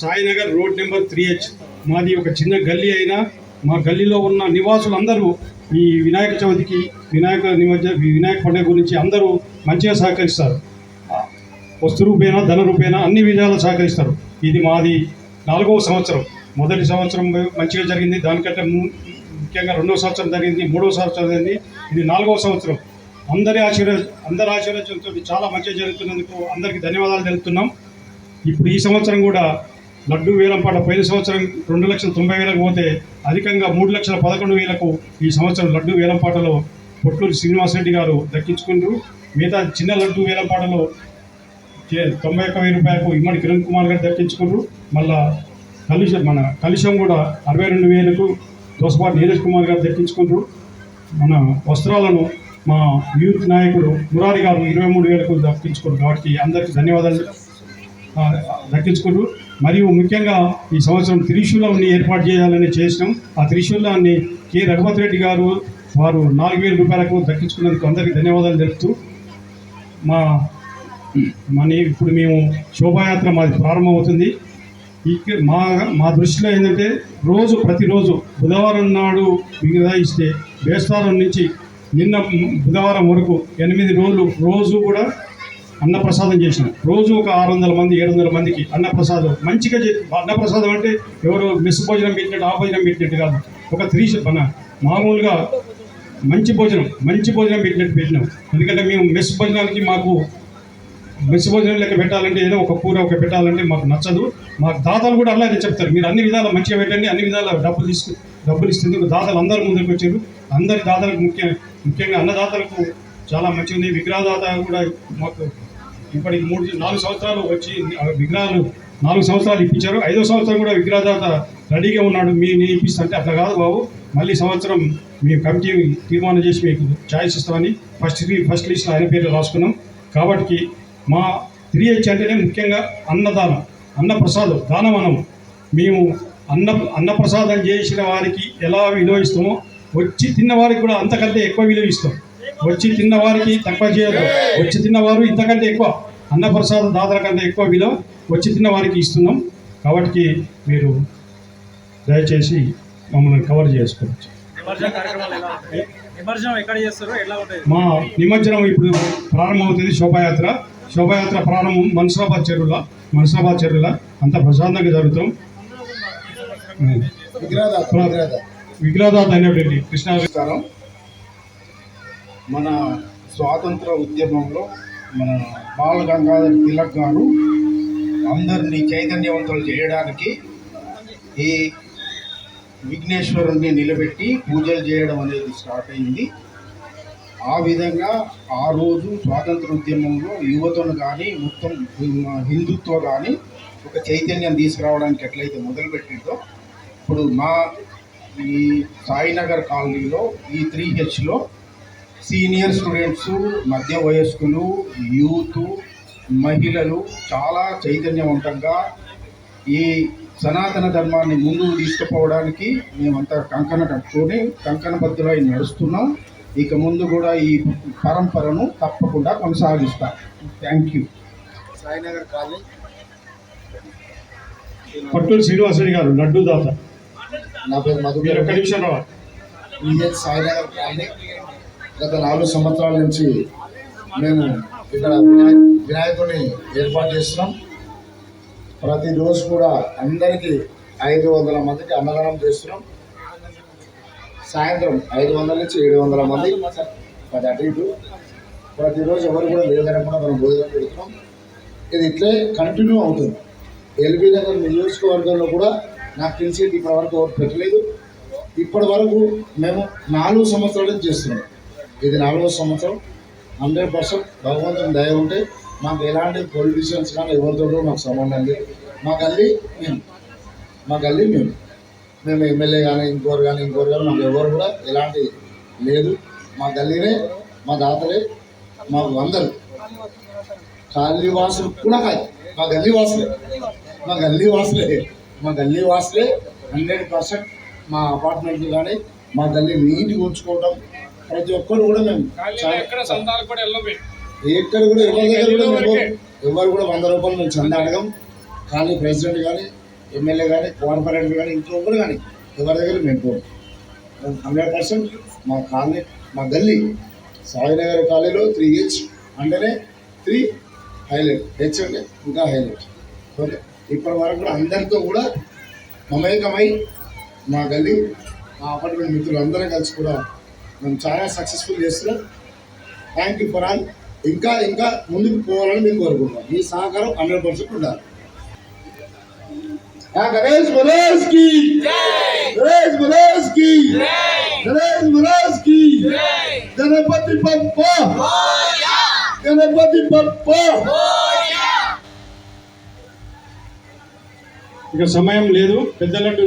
Sainagar road number three H. మాది ఒక చిన్న గల్లీ అయినా మా గల్లీలో ఉన్న నివాసులందరూ ఈ వినాయక చవితికి వినాయక నిమజ్జ వినాయక పండుగ గురించి అందరూ మంచిగా సహకరిస్తారు. వస్తు రూపేణ ధన రూపేణ అన్ని విధాలు సహకరిస్తారు. ఇది మాది నాలుగవ సంవత్సరం. మొదటి సంవత్సరం మంచిగా జరిగింది. దానికంటే ముఖ్యంగా రెండవ సంవత్సరం జరిగింది మూడవ సంవత్సరం జరిగింది. ఇది నాలుగవ సంవత్సరం. అందరి ఆశీర్వ అందరి ఆశీర్వచనంతో చాలా మంచిగా జరుగుతున్నందుకు అందరికీ ధన్యవాదాలు తెలుపుతున్నాం. ఇప్పుడు ఈ సంవత్సరం కూడా లడ్డు వేలం పాట పోయిన సంవత్సరం రెండు లక్షల తొంభై వేలకు పోతే అధికంగా మూడు లక్షల పదకొండు వేలకు ఈ సంవత్సరం లడ్డు వేలం పాటలో పొట్లూరు శ్రీనివాసరెడ్డి గారు దక్కించుకుంటూ మిగతా చిన్న లడ్డు వేలం పాటలో తొంభై ఒక్క వెయ్యి రూపాయలకు ఇమ్మడి కిరణ్ కుమార్ గారు దక్కించుకుంటారు మళ్ళా కలుషం మన కలుషం కూడా అరవై రెండు వేలకు దోసపాటి నీరజ్ కుమార్ గారు దక్కించుకుంటారు మన వస్త్రాలను మా యూత్ నాయకుడు మురారి గారు ఇరవై మూడు వేలకు దక్కించుకుంటారు కాబట్టి అందరికీ ధన్యవాదాలు దక్కించుకుంటారు దక్కించుకుంటూ మరియు ముఖ్యంగా ఈ సంవత్సరం త్రిశూలాన్ని ఏర్పాటు చేయాలని చేసినాం. ఆ త్రిశూలాన్ని కె. రఘుపతి రెడ్డి గారు వారు నాలుగు వేల రూపాయలకు దక్కించుకున్నందుకు అందరికీ ధన్యవాదాలు తెలుపుతూ మా మన ఇప్పుడు మేము శోభాయాత్ర మాది ప్రారంభమవుతుంది. మా మా దృష్టిలో ఏంటంటే రోజు ప్రతిరోజు బుధవారం నాడు మిగతాయిస్తే బేస్తారం నుంచి నిన్న బుధవారం వరకు ఎనిమిది రోజులు రోజు కూడా అన్నప్రసాదం చేసినాం. రోజు ఒక ఆరు వందల మంది ఏడు వందల మందికి అన్నప్రసాదం. మంచిగా చే అన్నప్రసాదం అంటే ఎవరు మెస్ భోజనం పెట్టినట్టు ఆ భోజనం పెట్టినట్టు కాదు. ఒక త్రీ మన మామూలుగా మంచి భోజనం మంచి భోజనం పెట్టినట్టు పెట్టినాం. ఎందుకంటే మేము మెస్ భోజనానికి మాకు మెస్ భోజనం లెక్క పెట్టాలంటే ఏదో ఒక కూర ఒక పెట్టాలంటే మాకు నచ్చదు. మాకు దాతలు కూడా అలాగే చెప్తారు. మీరు అన్ని విధాలు మంచిగా పెట్టండి అన్ని విధాల డబ్బులు తీసుకు డబ్బులు ఇస్తేందుకు దాతలు అందరు ముందుకు వచ్చారు. అందరి దాతలకు ముఖ్య ముఖ్యంగా అన్నదాతలకు చాలా మంచిగా ఉంది విగ్రహదాత కూడా మాకు ఇప్పటికి మూడు నాలుగు సంవత్సరాలు వచ్చి విగ్రహాలు నాలుగు సంవత్సరాలు ఇప్పించారు. ఐదో సంవత్సరం కూడా విగ్రహదాత రెడీగా ఉన్నాడు. మీ నేను ఇప్పిస్తుంటే అట్లా కాదు బాబు. మళ్ళీ సంవత్సరం మేము కమిటీ తీర్మానం చేసి మీకు ఛాయిస్ ఇస్తామని ఫస్ట్ ఫస్ట్ లిస్ట్లో ఆయన పేరు రాసుకున్నాం. కాబట్టి మా త్రీ హెచ్ అంటేనే ముఖ్యంగా అన్నదానం అన్నప్రసాదం దానం అనము మేము అన్న అన్నప్రసాదం చేసిన వారికి ఎలా విలువ ఇస్తామో వచ్చి తిన్న వారికి కూడా అంతకంటే ఎక్కువ విలువ ఇస్తాం. వచ్చి తిన్న వారికి తక్కువ చేయదు వచ్చి తిన్నవారు ఇంతకంటే ఎక్కువ అన్నప్రసాదం దాతల కంటే ఎక్కువ విలువ వచ్చి తిన్న వారికి ఇస్తున్నాం. కాబట్టి మీరు దయచేసి మమ్మల్ని కవర్ చేసుకోవచ్చు. మా నిమజ్జనం ఇప్పుడు ప్రారంభమవుతుంది శోభాయాత్ర. శోభాయాత్ర ప్రారంభం మనసాబాద్ చెరువుల. మనసాబాద్ చెరువుల అంత ప్రశాంతంగా జరుగుతాం. విగ్రహదాత అనేటువంటి కృష్ణా నమస్కారం మన స్వాతంత్ర ఉద్యమంలో మన బాల గంగాధర్ తిలక్ గారు అందరినీ చైతన్యవంతులు చేయడానికి ఈ విఘ్నేశ్వరుణ్ణి నిలబెట్టి పూజలు చేయడం అనేది స్టార్ట్ అయింది. ఆ విధంగా ఆ రోజు స్వాతంత్ర ఉద్యమంలో యువతను కానీ మొత్తం హిందుత్వ కానీ ఒక చైతన్యం తీసుకురావడానికి ఎట్లయితే మొదలుపెట్టిందో ఇప్పుడు మా ఈ సాయినగర్ కాలనీలో ఈ త్రీ హెచ్లో సీనియర్ స్టూడెంట్స్ మధ్య వయస్కులు యూత్ మహిళలు చాలా చైతన్యవంతంగా ఈ సనాతన ధర్మాన్ని ముందుకు తీసుకుపోవడానికి మేమంతా కంకణ కట్టుకొని కంకణబద్ధులై నడుస్తున్నాం. ఇక ముందు కూడా ఈ పరంపరను తప్పకుండా కొనసాగిస్తాం. Thank you Sainagar colony. Patturu Srinivasareddy గారు లడ్డు దాత నా పేరు రావాలి. VS Sainagar colony. గత నాలుగు సంవత్సరాల నుంచి మేము ఇక్కడ వినాయకుడిని ఏర్పాటు చేస్తున్నాం. ప్రతిరోజు కూడా అందరికీ ఐదు వందల మందికి అన్నదానం చేస్తున్నాం. సాయంత్రం ఐదు వందల నుంచి ఏడు వందల మంది. పది అటు ఇటు. ప్రతిరోజు ఎవరు కూడా లేదనకుండా మనం భోజనం పెడుతున్నాం. ఇది ఇట్లే కంటిన్యూ అవుతుంది. ఎల్బీ నగర్ నియోజకవర్గంలో కూడా నాకు తెలిసి ఇప్పటి వరకు ఎవరు పెట్టలేదు. ఇప్పటి వరకు మేము నాలుగు సంవత్సరాల నుంచి చేస్తున్నాం. ఇది నాలుగో సంవత్సరం. హండ్రెడ్ పర్సెంట్ భగవంతుని దయ ఉంటే మాకు ఎలాంటి పొలిటీషియన్స్ కానీ ఎవరితో మాకు సంబంధం లేదు. మా గల్లీ మేము. మా గల్లీ మేము. మేము ఎమ్మెల్యే కానీ ఇంకోరు కానీ ఇంకోరు కానీ మాకు ఎవరు కూడా ఎలాంటి లేదు. మా గల్లీనే మా దాతలే మాకు అందరు. కాలనీ వాసులు కూడా కాదు. మా గల్లీ వాసులే. మా గల్లీ వాసులే. మా గల్లీ వాసులే. హండ్రెడ్ పర్సెంట్ మా అపార్ట్మెంట్ కానీ మా గల్లీ నీట్గా ఉంచుకోవడం ప్రతి ఒక్కరు కూడా మేము ఎక్కడ కూడా ఎవరి దగ్గర కూడా ఎవరు కూడా వంద రూపాయలు మేము చందా అడగం. కానీ ప్రెసిడెంట్ కానీ ఎమ్మెల్యే కానీ కార్పొరేటర్ కానీ ఇంకొకరు కానీ ఎవరి దగ్గర మేము పోం. హండ్రెడ్ పర్సెంట్ మా కాలనీ మా గల్లీ సాయినగర్ కాలనీలో త్రీ హెచ్ అంటేనే త్రీ హైలైట్. హెచ్ అంటే ఇంకా హైలైట్. ఓకే. ఇప్పటి వరకు కూడా అందరితో కూడా మమేకమై మా గల్లీ మా అపార్ట్మెంట్ మిత్రులు అందరం కలిసి కూడా మేము చాలా సక్సెస్ఫుల్ చేస్తున్నాం. థ్యాంక్ యూ ఫర్ ఆల్ ఇంకా ఇంకా ముందుకు పోవాలని మేము కోరుకుంటున్నాం. మీ సహకారం హండ్రెడ్ పర్సెంట్ ఉండాలి. ఆ గణేష్ మనోజ్కి గణేష్ మనోజ్కి గణేష్ మనోజ్కి గణపతి బప్ప గణపతి పప్ప! ఇక సమయం లేదు. పెద్దలంటూ